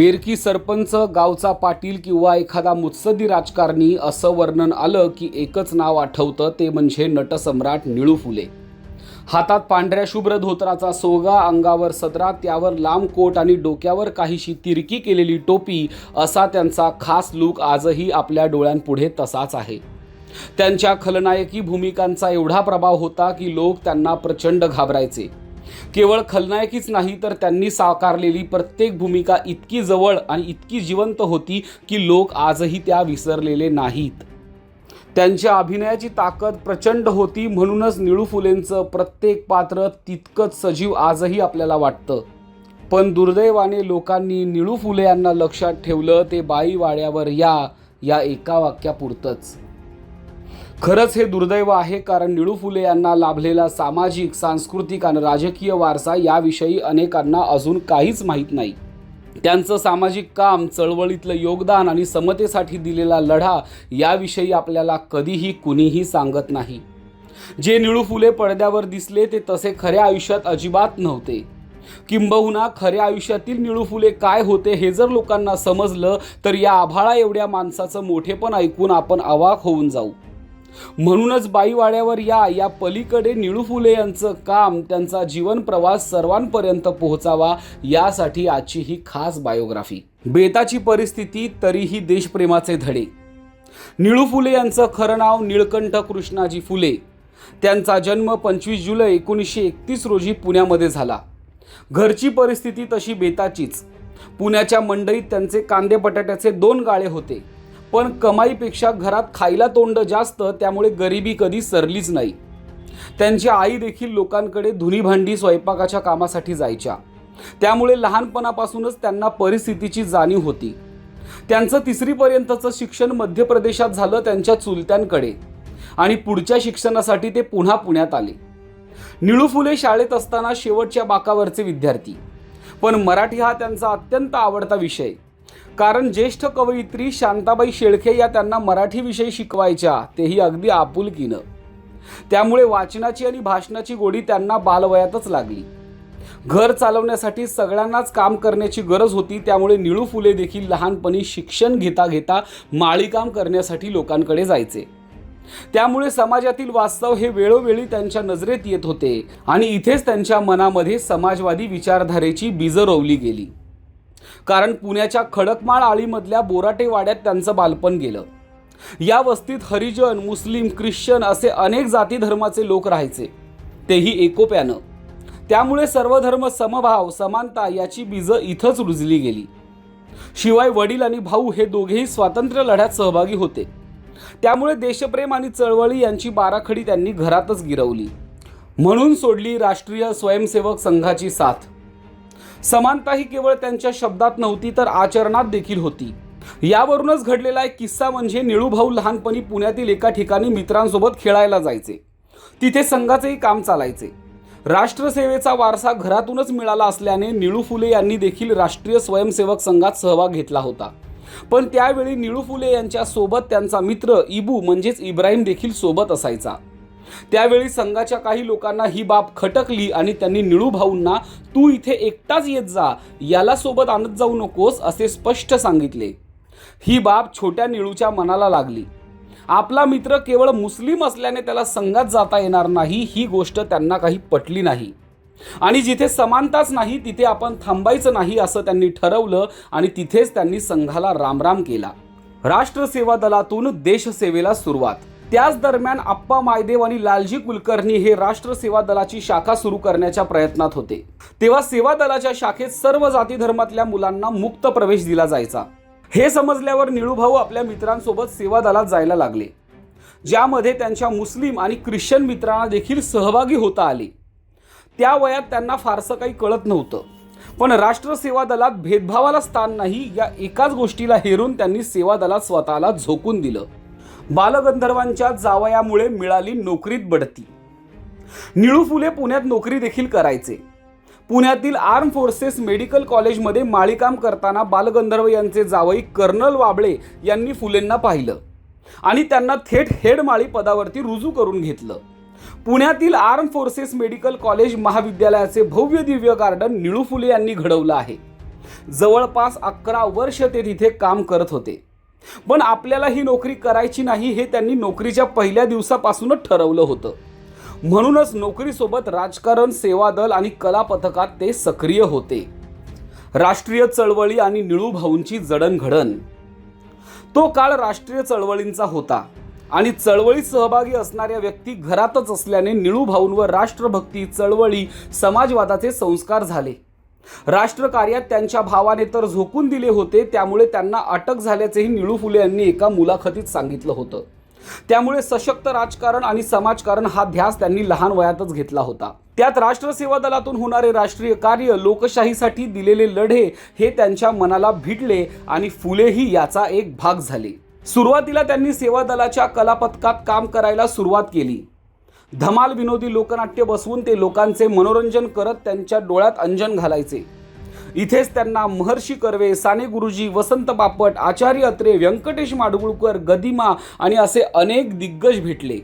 बेरकी सरपंच गावचा पाटील किंवा एखादा मुत्सदी राजकारणी असं वर्णन आलं की एकच नाव आठवतं ते म्हणजे नटसम्राट निळू फुले. हातात पांढऱ्या शुभ्र धोत्राचा सोगा अंगावर सदरा त्यावर लांब कोट आणि डोक्यावर काहीशी तिरकी केलेली टोपी असा त्यांचा खास लूक आजही आपल्या डोळ्यांपुढे तसाच आहे. त्यांच्या खलनायकी भूमिकांचा एवढा प्रभाव होता की लोक त्यांना प्रचंड घाबरायचे. केवळ खलनायकीच नाही तर त्यांनी साकारलेली प्रत्येक भूमिका इतकी जवळ आणि इतकी जिवंत होती की लोक आजही त्या विसरलेले नाहीत. त्यांच्या अभिनयाची ताकद प्रचंड होती म्हणूनच निळू फुलेंचं प्रत्येक पात्र तितकंच सजीव आजही आपल्याला वाटतं. पण दुर्दैवाने लोकांनी निळू फुले यांना लक्षात ठेवलं ते बाई वाड्यावर या या एका वाक्यापुरतंच. खरंच हे दुर्दैव आहे कारण निळू फुले यांना लाभलेला सामाजिक सांस्कृतिक आणि राजकीय वारसा याविषयी अनेकांना अजून काहीच माहीत नाही. त्यांचं सामाजिक काम चळवळीतलं योगदान आणि समतेसाठी दिलेला लढा याविषयी आपल्याला कधीही कुणीही सांगत नाही. जे निळू फुले पडद्यावर दिसले ते तसे खऱ्या आयुष्यात अजिबात नव्हते. किंबहुना खऱ्या आयुष्यातील निळू फुले काय होते हे जर लोकांना समजलं तर या आभाळा एवढ्या माणसाचं मोठेपण ऐकून आपण अवाक होऊन जाऊ. म्हणूनच बाईवाड्यावर या या पलीकडे निळू फुले यांचं काम त्यांचा जीवन प्रवास सर्वांपर्यंत पोहोचावा यासाठी आजची ही खास बायोग्राफी. बेताची परिस्थिती तरीही देशप्रेमाचे धडे. निळू फुले यांचं खरं नाव निळकंठ कृष्णाजी फुले. त्यांचा जन्म पंचवीस जुलै एकोणीसशे एकतीस रोजी पुण्यामध्ये झाला. घरची परिस्थिती तशी बेताचीच. पुण्याच्या मंडईत त्यांचे कांदे बटाट्याचे दोन गाळे होते. पण कमाईपेक्षा घरात खायला तोंड जास्त त्यामुळे गरिबी कधी सरलीच नाही. त्यांची आई देखील लोकांकडे धुनी भांडी स्वयंपाकाच्या कामासाठी जायच्या. त्यामुळे लहानपणापासूनच त्यांना परिस्थितीची जाणीव होती. त्यांचं तिसरीपर्यंतचं शिक्षण मध्य प्रदेशात झालं त्यांच्या चुलत्यांकडे आणि पुढच्या शिक्षणासाठी ते पुन्हा पुण्यात आले. निळू फुले शाळेत असताना शेवटच्या बाकावरचे विद्यार्थी. पण मराठी हा त्यांचा अत्यंत आवडता विषय. कारण ज्येष्ठ कवयित्री शांताबाई शेळके या त्यांना मराठी विषय शिकवायच्या तेही अगदी आपुलकीनं. त्यामुळे वाचनाची आणि भाषणाची गोडी त्यांना बालवयातच लागली. घर चालवण्यासाठी सगळ्यांनाच काम करण्याची गरज होती त्यामुळे निळू फुले देखील लहानपणी शिक्षण घेता घेता माळीकाम करण्यासाठी लोकांकडे जायचे. त्यामुळे समाजातील वास्तव हे वेळोवेळी त्यांच्या नजरेत येत होते आणि इथेच त्यांच्या मनामध्ये समाजवादी विचारधारेची बीज रोवली गेली. कारण पुण्याच्या खडकमाळ आळीमधल्या बोराटे वाड्यात त्यांचं बालपण गेलं. या वस्तीत हरिजन मुस्लिम ख्रिश्चन असे अनेक जाती धर्माचे लोक राहायचे. तेही एकोप्यानं. त्यामुळे सर्व धर्म समभाव समानता याची बीजं इथंच रुजली गेली. शिवाय वडील आणि भाऊ हे दोघेही स्वातंत्र्य लढ्यात सहभागी होते. त्यामुळे देशप्रेम आणि चळवळी यांची बाराखडी त्यांनी घरातच गिरवली. म्हणून सोडली राष्ट्रीय स्वयंसेवक संघाची साथ. समानता ही केवळ त्यांच्या शब्दात नव्हती तर आचरणात देखील होती. यावरूनच घडलेला एक किस्सा म्हणजे निळूभाऊ लहानपणी पुण्यातील एका ठिकाणी मित्रांसोबत खेळायला जायचे. तिथे संघाचेही काम चालायचे. राष्ट्रसेवेचा वारसा घरातूनच मिळाला असल्याने निळू फुले यांनी देखील राष्ट्रीय स्वयंसेवक संघात सहभाग घेतला होता. पण त्यावेळी निळू फुले यांच्या सोबत त्यांचा मित्र इबू म्हणजेच इब्राहिम देखील सोबत असायचा. त्यावेळी संघाच्या काही लोकांना ही बाब खटकली आणि त्यांनी निळू भाऊंना तू इथे एकटाच येत जा याला सोबत आणत जाऊ नकोस असे स्पष्ट सांगितले. ही बाब छोट्या निळूच्या मनाला लागली. आपला मित्र केवळ मुस्लिम असल्याने त्याला संघात जाता येणार नाही ही गोष्ट त्यांना काही पटली नाही. आणि जिथे समानताच नाही तिथे आपण थांबायचं नाही असं त्यांनी ठरवलं आणि तिथेच त्यांनी संघाला रामराम केला. राष्ट्रसेवा दलातून देशसेवेला सुरुवात. त्याच दरम्यान आप्पा मायदेव आणि लालजी कुलकर्णी हे राष्ट्र सेवा दलाची शाखा सुरू करण्याच्या प्रयत्नात होते. तेव्हा सेवा दलाच्या शाखेत सर्व जाती धर्मातल्या मुलांना मुक्त प्रवेश दिला जायचा. हे समजल्यावर निळूभाऊ आपल्या मित्रांसोबत सेवा दलात जायला लागले. ज्यामध्ये त्यांच्या मुस्लिम आणि ख्रिश्चन मित्रांना देखील सहभागी होता आले. त्या वयात त्यांना फारसं काही कळत नव्हतं. पण राष्ट्र सेवा दलात भेदभावाला स्थान नाही या एकाच गोष्टीला हेरून त्यांनी सेवा दलात स्वतःला झोकून दिलं. बालगंधर्वांच्या जावयामुळे मिळाली नोकरीत बढती. निळू फुले पुण्यात नोकरी देखील करायचे. पुण्यातील आर्म फोर्सेस मेडिकल कॉलेजमध्ये माळीकाम करताना बालगंधर्व यांचे जावई कर्नल वाबळे यांनी फुलेंना पाहिलं आणि त्यांना थेट हेड माळी पदावरती रुजू करून घेतलं. पुण्यातील आर्म फोर्सेस मेडिकल कॉलेज महाविद्यालयाचे भव्य दिव्य गार्डन निळू फुले यांनी घडवलं आहे. जवळपास अकरा वर्ष ते तिथे काम करत होते. पण आपल्याला ही नोकरी करायची नाही हे त्यांनी नोकरीच्या पहिल्या दिवसापासूनच ठरवलं होतं. म्हणूनच नोकरीसोबत राजकारण सेवा दल आणि कला पथकात ते सक्रिय होते. राष्ट्रीय चळवळी आणि निळू भाऊंची जडणघडण. तो काळ राष्ट्रीय चळवळींचा होता आणि चळवळीत सहभागी असणाऱ्या व्यक्ती घरातच असल्याने निळू भाऊंवर राष्ट्रभक्ती चळवळी समाजवादाचे संस्कार झाले. राष्ट्रकार्यात त्यांच्या भावाने तर झोकून दिले होते त्यामुळे त्यांना अटक झाल्याचेही निळू फुले यांनी एका मुलाखतीत सांगितलं होतं. त्यामुळे सशक्त राजकारण आणि समाजकारण हा ध्यास त्यांनी लहान वयातच घेतला होता. त्यात राष्ट्रसेवा दलातून होणारे राष्ट्रीय कार्य लोकशाहीसाठी दिलेले लढे हे त्यांच्या मनाला भिडले आणि फुलेही याचा एक भाग झाले. सुरुवातीला त्यांनी सेवा दलाच्या कलापथकात काम करायला सुरुवात केली. धमाल विनोदी लोकनाट्य बसवून ते लोकांचे मनोरंजन करत त्यांच्या डोळ्यात अंजन घालायचे. इथेच त्यांना महर्षी कर्वे साने गुरुजी वसंत बापट आचार्य अत्रे व्यंकटेश माडगुळकर गदिमा आणि असे अनेक दिग्गज भेटले.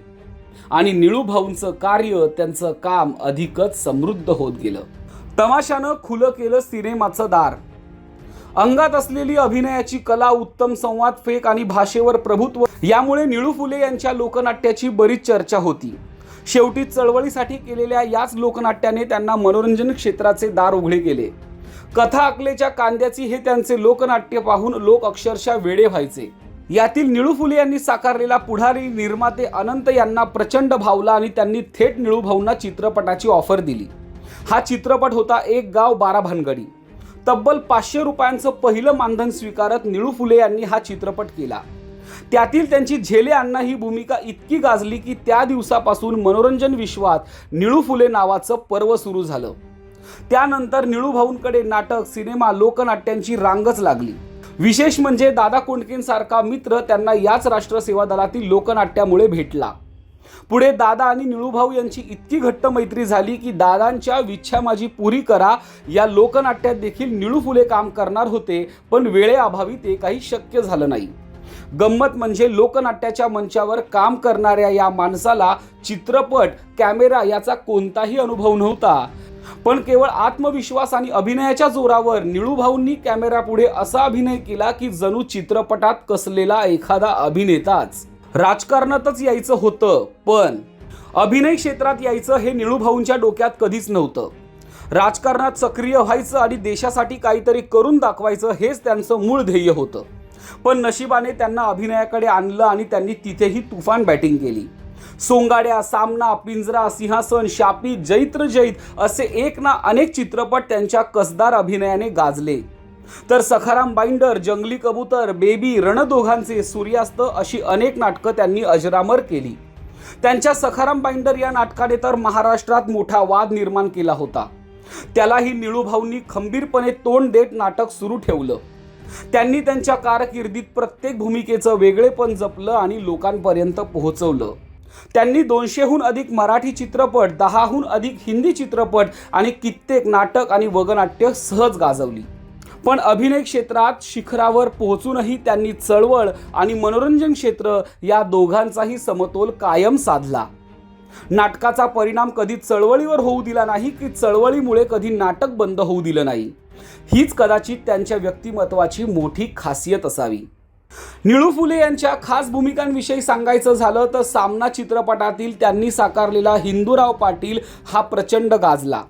आणि निळूभाऊंचं कार्य त्यांचं काम अधिकच समृद्ध होत गेलं. तमाशानं खुलं केलं सिनेमाचं दार. अंगात असलेली अभिनयाची कला उत्तम संवाद फेक आणि भाषेवर प्रभुत्व यामुळे निळू फुले यांच्या लोकनाट्याची बरीच चर्चा होती. शेवटी चळवळीसाठी केलेल्या याच लोकनाट्याने त्यांना मनोरंजन क्षेत्राचे दार उघडे केले. कथा अकलेच्या कांद्याची हे त्यांचे लोकनाट्य पाहून लोक अक्षरशः वेडे व्हायचे. यातील निळू फुले यांनी साकारलेला पुढारी निर्माते अनंत यांना प्रचंड भावला आणि त्यांनी थेट निळू भाऊंना चित्रपटाची ऑफर दिली. हा चित्रपट होता एक गाव बारा भानगडी. तब्बल पाचशे रुपयांचं पहिलं मानधन स्वीकारत निळू फुले यांनी हा चित्रपट केला. त्यातील त्यांची झेले अण्णा ही भूमिका इतकी गाजली की त्या दिवसापासून मनोरंजन विश्वात निळू फुले नावाचं पर्व सुरू झालं. त्यानंतर निळू भाऊंकडे नाटक सिनेमा लोकनाट्यांची रांगच लागली. विशेष म्हणजे दादा कोंडकेंसारखा मित्र त्यांना याच राष्ट्रसेवा दलातील लोकनाट्यामुळे भेटला. पुढे दादा आणि निळूभाऊ यांची इतकी घट्ट मैत्री झाली की दादांच्या विच्छा माझी पुरी करा या लोकनाट्यात देखील निळू फुले काम करणार होते पण वेळेअभावी ते काही शक्य झालं नाही. गंमत म्हणजे लोकनाट्याच्या मंचावर काम करणाऱ्या या माणसाला चित्रपट कॅमेरा याचा कोणताही अनुभव नव्हता. पण केवळ आत्मविश्वास आणि अभिनयाच्या जोरावर निळूभाऊंनी कॅमेरापुढे असा अभिनय केला की जणू चित्रपटात कसलेला एखादा अभिनेताच. राजकारणातच यायचं होतं पण अभिनय क्षेत्रात यायचं हे निळूभाऊंच्या डोक्यात कधीच नव्हतं. राजकारणात सक्रिय व्हायचं आणि देशासाठी काहीतरी करून दाखवायचं हेच त्यांचं मूळ ध्येय होतं. पण नशिबाने त्यांना अभिनयाकडे आणलं आणि त्यांनी तिथेही तुफान बॅटिंग केली. सोंगाड्या सामना पिंजरा सिंहासन शापी जैत्र जैत असे एक ना अनेक चित्रपट त्यांच्या कसदार अभिनयाने गाजले. तर सखाराम बाइंडर जंगली कबूतर बेबी रणदोघांचे सूर्यास्त अशी अनेक नाटकं त्यांनी अजरामर केली. त्यांच्या सखाराम बाइंडर या नाटकाने तर महाराष्ट्रात मोठा वाद निर्माण केला होता. त्यालाही निळूभाऊंनी खंबीरपणे तोंड देत नाटक सुरू ठेवलं. त्यांनी त्यांच्या कारकिर्दीत प्रत्येक भूमिकेचं वेगळेपण जपलं आणि लोकांपर्यंत पोहोचवलं. त्यांनी दोनशेहून अधिक मराठी चित्रपट दहाहून अधिक हिंदी चित्रपट आणि कित्येक नाटक आणि वगनाट्य सहज गाजवली. पण अभिनय क्षेत्रात शिखरावर पोहोचूनही त्यांनी चळवळ आणि मनोरंजन क्षेत्र या दोघांचाही समतोल कायम साधला. नाटकाचा परिणाम कधी चळवळीवर होऊ दिला नाही की चळवळीमुळे कधी नाटक बंद होऊ दिलं नाही. हीच कदाचित त्यांच्या व्यक्तिमत्वाची मोठी खासियत असावी. निळू फुले यांच्या खास भूमिकांविषयी सांगायचं झालं तर सामना चित्रपटातील त्यांनी साकारलेला हिंदूराव पाटील हा प्रचंड गाजला.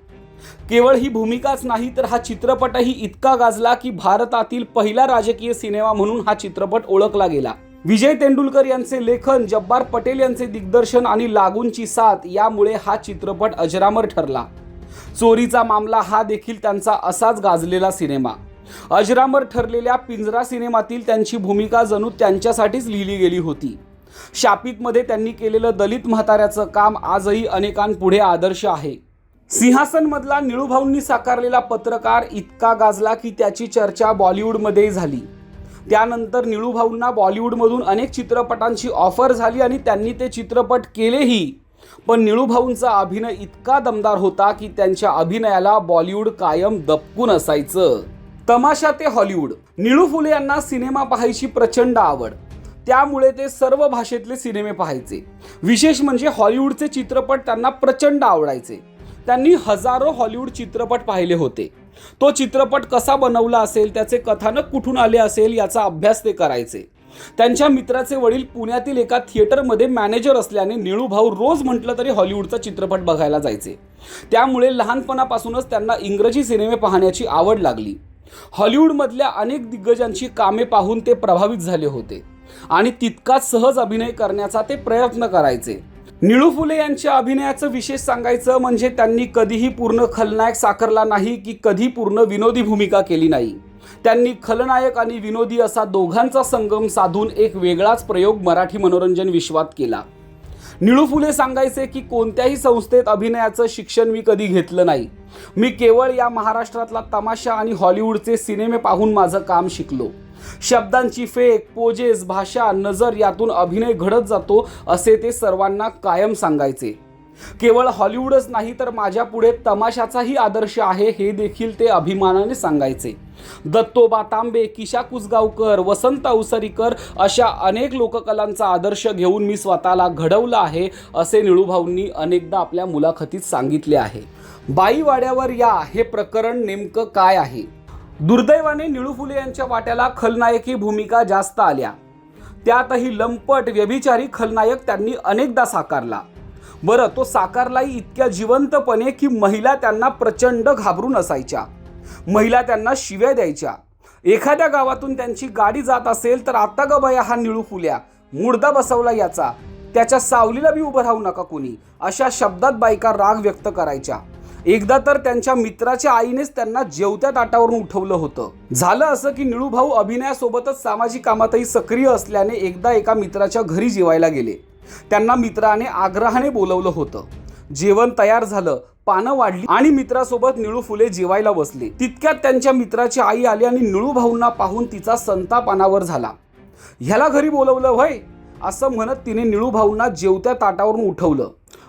केवळ ही भूमिकाच नाही तर हा चित्रपटही इतका गाजला की भारतातील पहिला राजकीय सिनेमा म्हणून हा चित्रपट ओळखला गेला. विजय तेंडुलकर यांचे लेखन जब्बार पटेल यांचे दिग्दर्शन आणि लागूंची साथ यामुळे हा चित्रपट अजरामर ठरला. चोरीचा मामला हा देखील त्यांचा असाच गाजलेला सिनेमा. अजरामर ठरलेल्या पिंजरा सिनेमातील त्यांची भूमिका जणू त्यांच्यासाठीच लिहिली गेली होती. शापितमध्ये त्यांनी केलेलं दलित म्हाताऱ्याचं काम आजही अनेकांपुढे आदर्श आहे. सिंहासनमधला निळूभाऊंनी साकारलेला पत्रकार इतका गाजला की त्याची चर्चा बॉलिवूडमध्येही झाली. त्यानंतर निळूभाऊंना बॉलिवूडमधून अनेक चित्रपटांची ऑफर झाली आणि त्यांनी ते चित्रपट केलेही पण निळूभाऊंचा अभिनय इतका दमदार होता की त्यांच्या अभिनयाला बॉलिवूड कायम दपकून असायचं. तमाशा ते हॉलिवूड. निळू फुले यांना सिनेमा पाहायची प्रचंड आवड. त्यामुळे ते सर्व भाषेतले सिनेमे पाहायचे. विशेष म्हणजे हॉलिवूडचे चित्रपट त्यांना प्रचंड आवडायचे. त्यांनी हजारो हॉलिवूड चित्रपट पाहिले होते. तो चित्रपट कसा बनवला असेल त्याचे कथानक कुठून आले असेल याचा अभ्यास ते करायचे. त्यांच्या मित्राचे वडील पुण्यातील एका थिएटरमध्ये मॅनेजर असल्याने निळू भाऊ रोज म्हटलं तरी हॉलिवूडचा चित्रपट बघायला जायचे. त्यामुळे लहानपणापासूनच त्यांना इंग्रजी सिनेमे पाहण्याची आवड लागली. हॉलिवूडमधल्या अनेक दिग्गजांची कामे पाहून ते प्रभावित झाले होते आणि तितकाच सहज अभिनय करण्याचा ते प्रयत्न करायचे. निळू फुले यांच्या अभिनयाचं विशेष सांगायचं म्हणजे त्यांनी कधीही पूर्ण खलनायक साकारला नाही की कधी पूर्ण विनोदी भूमिका केली नाही. त्यांनी खलनायक आणि विनोदी असा दोघांचा संगम साधून एक वेगळाच प्रयोग मराठी मनोरंजन विश्वात केला. निळू फुले सांगायचे की कोणत्याही संस्थेत अभिनयाचं शिक्षण मी कधी घेतलं नाही. मी केवळ या महाराष्ट्रातला तमाशा आणि हॉलिवूडचे सिनेमे पाहून माझं काम शिकलो. शब्दांची फेक पोजेस भाषा नजर यातून अभिनय घडत जातो असे ते सर्वांना कायम सांगायचे. केवळ हॉलिवूडच नाही तर माझ्या पुढे तमाशाचाही आदर्श आहे हे देखील ते अभिमानाने सांगायचे. दत्तोबा तांबे किशा कुसगावकर वसंत अवसरीकर अशा अनेक लोककलांचा आदर्श घेऊन मी स्वतःला घडवलं आहे असे निळूभाऊंनी अनेकदा आपल्या मुलाखतीत सांगितले आहे. बाईवाड्यावर या हे प्रकरण नेमकं काय आहे? दुर्दैवाने निळू फुले यांच्या वाट्याला खलनायकी भूमिका जास्त आल्या. त्यातही लंपट व्यभिचारी खलनायक त्यांनी अनेकदा साकारला. बरं तो साकारलाही इतक्या जिवंतपणे की महिला त्यांना प्रचंड घाबरून असायच्या. महिला त्यांना शिव्या द्यायच्या. एखाद्या गावातून त्यांची गाडी जात असेल तर आता ग बया हा निळू फुल्या मुर्दा बसवला याचा. त्याच्या सावलीला बी उभं राहू नका कोणी अशा शब्दात बायका राग व्यक्त करायच्या. एकदा तर त्यांच्या मित्राच्या आईनेच त्यांना जेवत्या ताटावरून उठवलं होतं. झालं असं की निळू भाऊ अभिनयासोबतच सामाजिक कामातही सक्रिय असल्याने एकदा एका मित्राच्या घरी जेवायला गेले. त्यांना मित्राने आग्रहाने बोलवलं होतं. जेवण तयार झालं पानं वाढली आणि मित्रासोबत निळू फुले जेवायला बसले. तितक्यात त्यांच्या मित्राची आई आली आणि निळू भाऊंना पाहून तिचा संताप अनावर झाला. ह्याला घरी बोलवलं व्हय? असं म्हणत तिने निळू भाऊंना जेवत्या ताटावरून उठवलं.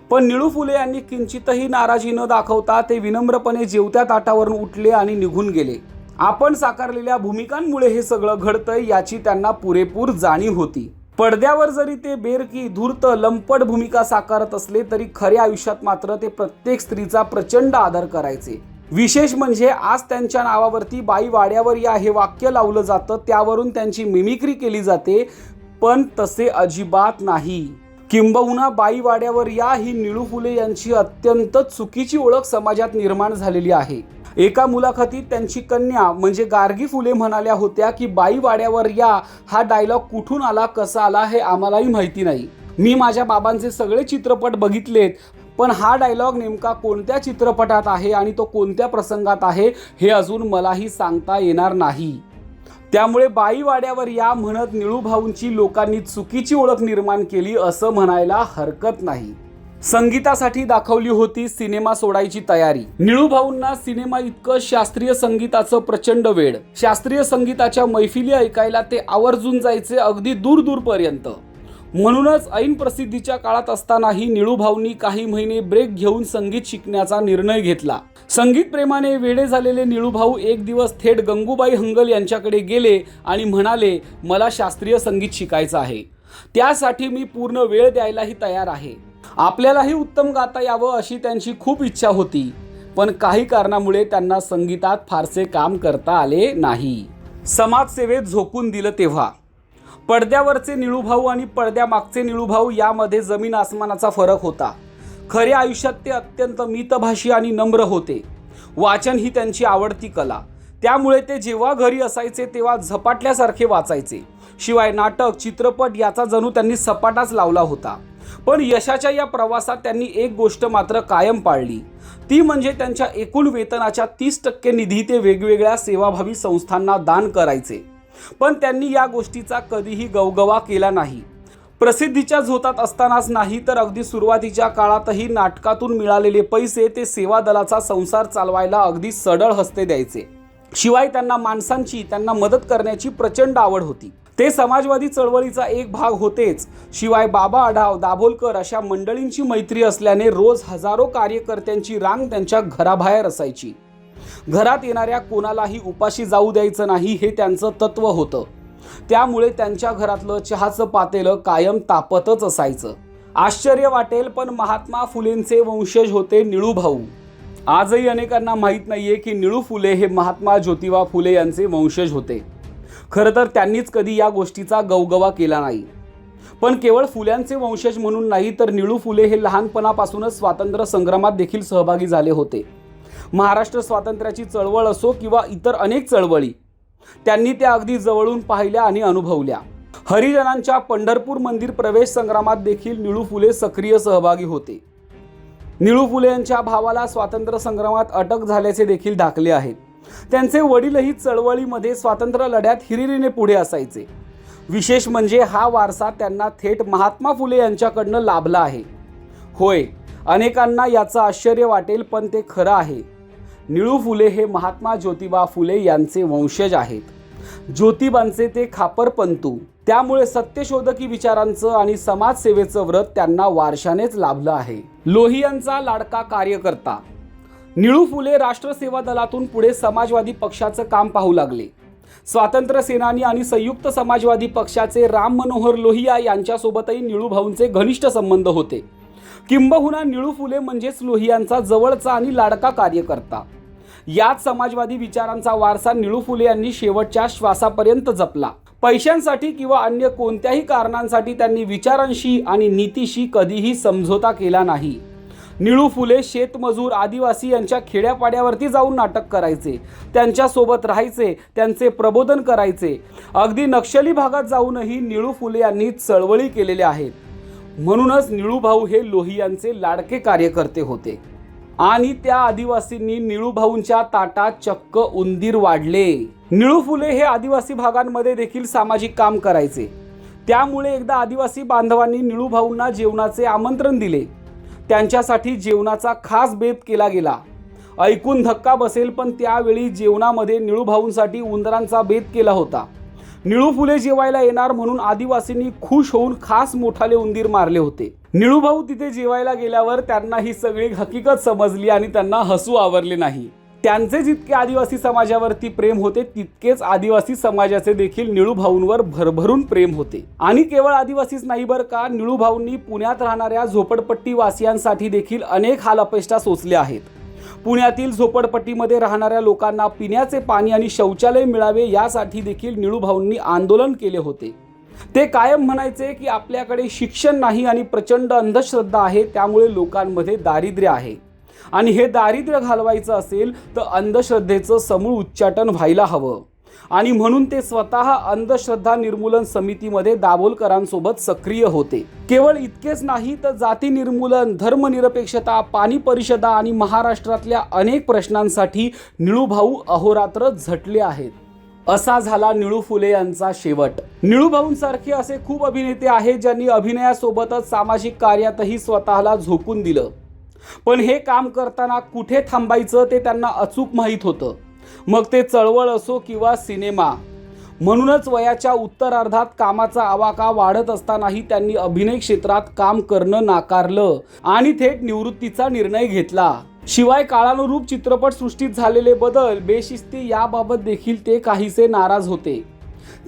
पण निळू फुले यांनी किंचितही नाराजी न दाखवता ते विनम्रपणे जेवत्या ताटावरून उठले आणि निघून गेले. आपण साकारलेल्या भूमिकांमुळे हे सगळं घडतंय याची त्यांना पुरेपूर जाणीव होती. पडद्यावर जरी ते बेरकी धूर्त लंपट भूमिका साकारत असले तरी खऱ्या आयुष्यात मात्र ते प्रत्येक स्त्रीचा प्रचंड आदर करायचे. विशेष म्हणजे आज त्यांच्या नावावरती बाई वाड्यावर या हे वाक्य लावलं जातं त्यावरून त्यांची मिमिक्री केली जाते पण तसे अजिबात नाही. किंबहुना बाई वाड्यावर या ही निळू फुले यांची अत्यंत चुकीची ओळख समाजात निर्माण झालेली आहे. एका मुलाखतीत त्यांची कन्या म्हणजे गार्गी फुले म्हणाल्या होत्या की बाई वाड्यावर या हा डायलॉग कुठून आला कसा आला हे आम्हालाही माहिती नाही. मी माझ्या बाबांचे सगळे चित्रपट बघितलेत पण हा डायलॉग नेमका कोणत्या चित्रपटात आहे आणि तो कोणत्या प्रसंगात आहे हे अजून मलाही सांगता येणार नाही. त्यामुळे बाईवाड्यावर या म्हणत निळूभाऊंची लोकांनी चुकीची ओळख निर्माण केली असं म्हणायला हरकत नाही. संगीतासाठी दाखवली होती सिनेमा सोडायची तयारी. निळू भाऊंना सिनेमा इतकं शास्त्रीय संगीताचं प्रचंड वेळ शास्त्रीय संगीताच्या मैफिली ऐकायला ते आवर्जून जायचे अगदी दूर दूरपर्यंत. म्हणूनच ऐन प्रसिद्धीच्या काळात असतानाही निळू भाऊंनी काही महिने ब्रेक घेऊन संगीत शिकण्याचा निर्णय घेतला. संगीत प्रेमाने वेडे झालेले निळू भाऊ एक दिवस थेट गंगूबाई हंगल यांच्याकडे गेले आणि म्हणाले मला शास्त्रीय संगीत शिकायचं आहे. त्यासाठी मी पूर्ण वेळ द्यायलाही तयार आहे. आपल्यालाही उत्तम गाता यावं अशी त्यांची खूप इच्छा होती. पण काही कारणामुळे त्यांना संगीतात फारसे काम करता आले नाही. समाजसेवेत झोकून दिलं तेव्हा. पडद्यावरचे निळूभाऊ आणि पडद्यामागचे निळूभाऊ यामध्ये जमीन आसमानाचा फरक होता. खऱ्या आयुष्यात ते अत्यंत मितभाषी आणि नम्र होते. वाचन ही त्यांची आवडती कला. त्यामुळे ते जेव्हा घरी असायचे तेव्हा झपाटल्यासारखे वाचायचे. शिवाय नाटक चित्रपट याचा जणू त्यांनी सपाटाच लावला होता. पण यशाच्या या प्रवासात त्यांनी एक गोष्ट मात्र कायम पाळली. ती म्हणजे त्यांच्या एकूण वेतनाच्या तीस टक्के निधी ते वेगवेगळ्या सेवाभावी संस्थांना दान करायचे. पण त्यांनी या गोष्टीचा कधीही गवगवा केला नाही. प्रसिद्धीच्या झोतात असतानाच नाही तर अगदी सुरुवातीच्या काळातही नाटकातून मिळालेले पैसे ते सेवा दलाचा संसार चालवायला अगदी सडळ हस्ते द्यायचे. शिवाय त्यांना माणसांची त्यांना मदत करण्याची प्रचंड आवड होती. ते समाजवादी चळवळीचा एक भाग होतेच. शिवाय बाबा आढाव दाभोलकर अशा मंडळींची मैत्री असल्याने रोज हजारो कार्यकर्त्यांची रांग त्यांच्या घराबाहेर असायची. घरात येणाऱ्या कोणालाही उपाशी जाऊ द्यायचं नाही हे त्यांचं तत्व होतं. त्यामुळे त्यांच्या घरातलं चहाचं पातेलं कायम तापतच असायचं. आश्चर्य वाटेल पण महात्मा फुलेंचे वंशज होते निळूभाऊ आजही अनेकांना माहीत नाहीये की निळू फुले हे महात्मा ज्योतिबा फुले यांचे वंशज होते. खरं तर त्यांनीच कधी या गोष्टीचा गवगवा केला नाही. पण केवळ फुल्यांचे वंशज म्हणून नाही तर निळू फुले हे लहानपणापासूनच स्वातंत्र्य संग्रामात देखील सहभागी झाले होते. महाराष्ट्र स्वातंत्र्याची चळवळ असो किंवा इतर अनेक चळवळी त्यांनी त्या अगदी जवळून पाहिल्या आणि अनुभवल्या. हरिजनांच्या पंढरपूर मंदिर प्रवेश संग्रामात देखील निळू फुले सक्रिय सहभागी होते. निळू फुले यांच्या भावाला स्वातंत्र्य संग्रामात अटक झाल्याचे देखील दाखले आहेत. त्यांचे वडीलही चळवळीमध्ये स्वातंत्र्य लढ्यात हिरिरीने पुढे असायचे. विशेष म्हणजे हा वारसा त्यांना थेट महात्मा फुले यांच्याकडनं लाभला आहे. होय अनेकांना याचं आश्चर्य वाटेल पण ते खरं आहे. निळू फुले हे महात्मा ज्योतिबा फुले यांचे वंशज आहेत. ज्योतिबांचे ते खापरपंतू त्यामुळे सत्यशोधकी विचारांचं आणि समाजसेवेचं व्रत त्यांना वारशानेच लाभलं आहे. लोहियांचा लाडका कार्यकर्ता. निळू फुले राष्ट्र सेवा दलातून पुढे समाजवादी पक्षाचं काम पाहू लागले. स्वातंत्र्य सेनानी आणि संयुक्त समाजवादी पक्षाचे राम मनोहर लोहिया यांच्यासोबतही निळू भाऊंचे घनिष्ठ संबंध होते. किंबहुना निळू फुले म्हणजेच लोहियांचा जवळचा आणि लाडका कार्यकर्ता. याच समाजवादी विचारांचा वारसा निळू फुले यांनी शेवटच्या श्वासापर्यंत जपला. पैशांसाठी किंवा अन्य कोणत्याही कारणांसाठी त्यांनी विचारांशी आणि नीतीशी कधीही समझोता केला नाही. निळू फुले शेतमजूर आदिवासी यांच्या खेड्यापाड्यावरती जाऊन नाटक करायचे. त्यांच्यासोबत राहायचे त्यांचे प्रबोधन करायचे. अगदी नक्षली भागात जाऊनही निळू फुले यांनी चळवळी केलेल्या आहेत. म्हणूनच निळूभाऊ हे लोहियांचे लाडके कार्यकर्ते होते. आणि त्या आदिवासींनी निळूभाऊंच्या ताटात चक्क उंदीर वाढले. निळू फुले हे आदिवासी भागांमध्ये देखील सामाजिक काम करायचे. त्यामुळे एकदा आदिवासी बांधवांनी निळूभाऊंना जेवणाचे आमंत्रण दिले. त्यांच्यासाठी जेवणाचा खास बेत केला गेला. ऐकून धक्का बसेल पण त्यावेळी जेवणामध्ये निळूभाऊंसाठी उंदरांचा बेत केला होता. निळू फुले जेवायला येणार म्हणून आदिवासींनी खुश होऊन खास मोठाले उंदीर मारले होते. निळूभाऊ तिथे जेवायला गेल्यावर त्यांना ही सगळी हकीकत समजली आणि त्यांना हसू आवरले नाही. त्यांचे जितके आदिवासी समाजावरती प्रेम होते तितकेच आदिवासी समाजाचे देखील निळूभाऊंवर भरभरून प्रेम होते. आणि केवळ आदिवासीच नाही बरं का निळूभाऊंनी पुण्यात राहणाऱ्या झोपडपट्टी वासियांसाठी देखील अनेक हाल अपेष्टा सोचले आहेत. पुण्यातील झोपडपट्टीमध्ये राहणाऱ्या लोकांना पिण्याचे पाणी आणि शौचालय मिळावे यासाठी देखील निळूभाऊंनी आंदोलन केले होते. ते कायम म्हणायचे की आपल्याकडे शिक्षण नाही आणि प्रचंड अंधश्रद्धा आहे त्यामुळे लोकांमध्ये दारिद्र्य आहे. आणि हे दारिद्र्य घालवायचं असेल तर अंधश्रद्धेचं समूळ उच्चाटन व्हायला हवं. आणि म्हणून ते स्वतः अंधश्रद्धा निर्मूलन समितीमध्ये दाभोलकरांसोबत सक्रिय होते. केवळ इतकेच नाही तर जाती निर्मूलन धर्मनिरपेक्षता पाणी परिषदा आणि महाराष्ट्रातल्या अनेक प्रश्नांसाठी निळूभाऊ अहोरात्र झटले आहेत. असा झाला निळू फुले यांचा शेवट. निळूभाऊंसारखे असे खूप अभिनेते आहेत ज्यांनी अभिनयासोबतच सामाजिक कार्यातही स्वतःला झोकून दिलं. पण हे काम करताना कुठे थांबायचं ते त्यांना अचूक माहीत होतं. मग ते चळवळ असो किंवा सिनेमा म्हणूनच वयाच्या उत्तरार्धात कामाचा आवाका वाढत असतानाही त्यांनी अभिनय क्षेत्रात काम करणं नाकारलं आणि थेट निवृत्तीचा निर्णय घेतला. शिवाय काळानुरूप चित्रपटसृष्टीत झालेले बदल बेशिस्ती याबाबत देखील ते काहीसे नाराज होते.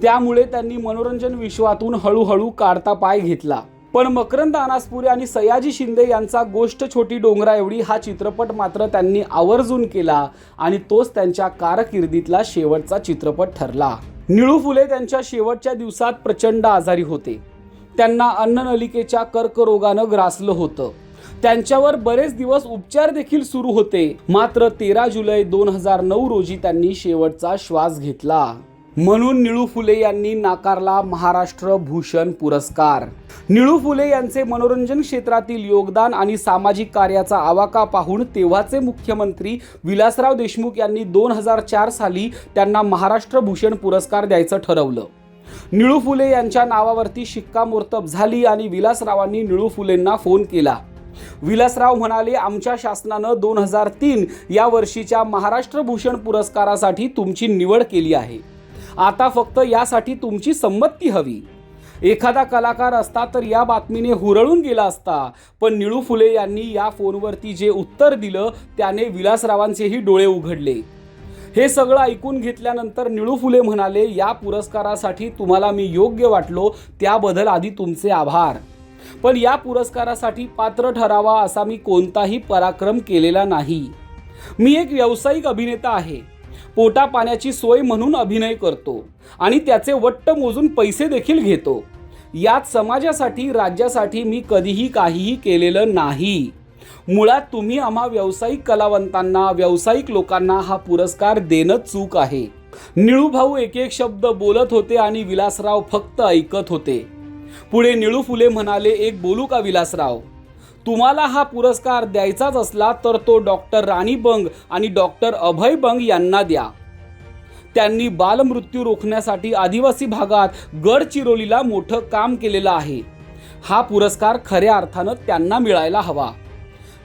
त्यामुळे त्यांनी मनोरंजन विश्वातून हळूहळू काढता पाय घेतला. पण मकरंद अनासपुरे आणि सयाजी शिंदे यांचा गोष्ट छोटी डोंगरा एवढी हा चित्रपट मात्र त्यांनी आवर्जून केला आणि तोच त्यांच्या कारकिर्दीतला शेवटचा चित्रपट ठरला. निळू फुले त्यांच्या शेवटच्या दिवसात प्रचंड आजारी होते. त्यांना अन्ननलिकेच्या कर्करोगानं ग्रासलं होतं. त्यांच्यावर बरेच दिवस उपचार देखील सुरू होते. मात्र तेरा जुलै दोन हजार नऊ रोजी त्यांनी शेवटचा श्वास घेतला. म्हणून निळू फुले यांनी नाकारला महाराष्ट्र भूषण पुरस्कार. निळू फुले यांचे मनोरंजन क्षेत्रातील योगदान आणि सामाजिक कार्याचा आवाका पाहून तेव्हाचे मुख्यमंत्री विलासराव देशमुख यांनी दोन हजार चार साली त्यांना महाराष्ट्र भूषण पुरस्कार द्यायचं ठरवलं. निळू फुले यांच्या नावावरती शिक्कामोर्तब झाली आणि विलासरावांनी निळू फुलेंना फोन केला. विलासराव म्हणाले आमच्या शासनानं दोन हजार तीन या वर्षीच्या महाराष्ट्र भूषण पुरस्कारासाठी तुमची निवड केली आहे. आता फक्त यासाठी तुमची संमती हवी. एखादा कलाकार असता तर या बातमीने हुरळून गेला असता. पण निळू फुले यांनी या फोनवरती जे उत्तर दिलं त्याने विलासरावांचेही डोळे उघडले. हे सगळं ऐकून घेतल्यानंतर निळू फुले म्हणाले या पुरस्कारासाठी तुम्हाला मी योग्य वाटलो त्याबद्दल आधी तुमचे आभार. पण या पुरस्कारासाठी पात्र ठरावा असा मी कोणताही पराक्रम केलेला नाही. मी एक व्यावसायिक अभिनेता आहे. पोटा पाण्याची सोय म्हणून अभिनय करतो आणि त्याचे वट्ट मोजून पैसे देखील घेतो. यात समाजासाठी राज्यासाठी मी कधीही काहीही केलेलं नाही. मुळात तुम्ही आम्हा व्यावसायिक कलावंतांना व्यावसायिक लोकांना हा पुरस्कार देणं चूक आहे. निळू भाऊ एक एक शब्द बोलत होते आणि विलासराव फक्त ऐकत होते. पुढे निळू फुले म्हणाले एक बोलू का विलासराव? तुम्हाला हा पुरस्कार द्यायचाच असला तर तो डॉक्टर राणी बंग आणि डॉक्टर अभय बंग यांना द्या. त्यांनी बालमृत्यू रोखण्यासाठी आदिवासी भागात गडचिरोलीला मोठं काम केलेलं आहे. हा पुरस्कार खऱ्या अर्थानं त्यांना मिळायला हवा.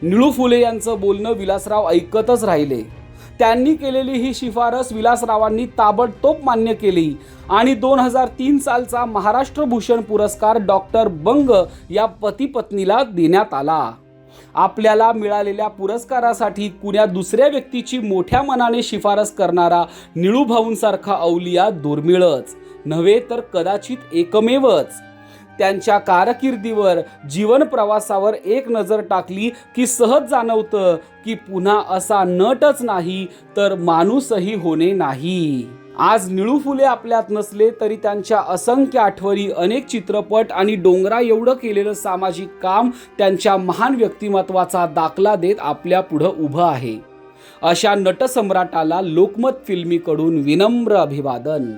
निळू फुले यांचं बोलणं विलासराव ऐकतच राहिले. त्यांनी केलेली ही शिफारस विलासरावांनी ताबडतोब मान्य केली. आणि दोन हजार तीन सालचा महाराष्ट्र भूषण पुरस्कार डॉक्टर बंग या पती पत्नीला देण्यात आला. आपल्याला मिळालेल्या पुरस्कारासाठी कुण्या दुसऱ्या व्यक्तीची मोठ्या मनाने शिफारस करणारा निळूभाऊंसारखा औलिया अवलिया दुर्मिळच. नव्हे तर कदाचित एकमेवच. त्यांच्या कारकिर्दीवर जीवन प्रवासावर एक नजर टाकली की सहज जाणवतं की पुन्हा असा नटच नाही तर माणूसही होणे नाही. आज निळू फुले आपल्यात नसले तरी त्यांच्या असंख्य आठवणी अनेक चित्रपट आणि डोंगरा एवढं केलेलं सामाजिक काम त्यांच्या महान व्यक्तिमत्वाचा दाखला देत आपल्या पुढं उभं आहे. अशा नटसम्राटाला लोकमत फिल्मीकडून विनम्र अभिवादन.